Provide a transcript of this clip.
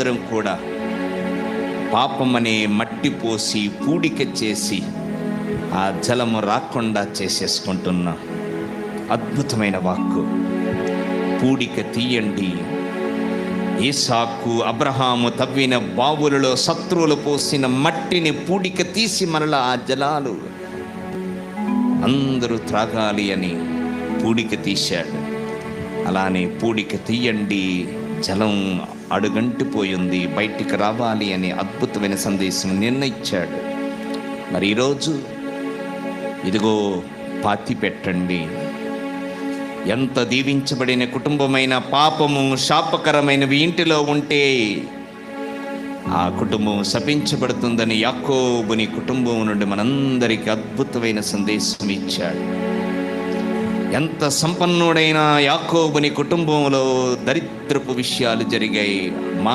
అందరం కూడా పాపం అనే మట్టి పోసి పూడిక చేసి ఆ జలము రాకుండా చేసేసుకుంటున్నాం. అద్భుతమైన వాక్కు. పూడిక తీయండి. ఈసాకు అబ్రహాము తవ్విన బావులలో శత్రువులు పోసిన మట్టిని పూడిక తీసి మరలా ఆ జలాలు అందరూ త్రాగాలి అని పూడిక తీశాడు. అలానే పూడిక తీయండి. జలం అడుగంటిపోయింది బయటికి రావాలి అనే అద్భుతమైన సందేశం నిర్ణయించాడు. మరి ఈరోజు ఇదిగో పాతి పెట్టండి. ఎంత దీవించబడిన కుటుంబమైన పాపము శాపకరమైనవి ఇంటిలో ఉంటే ఆ కుటుంబం శపించబడుతుందని యాకోబుని కుటుంబం నుండి మనందరికీ అద్భుతమైన సందేశం ఇచ్చాడు. ఎంత సంపన్నుడైన యాకోబుని కుటుంబంలో దరిద్రపు విషయాలు జరిగాయి. మా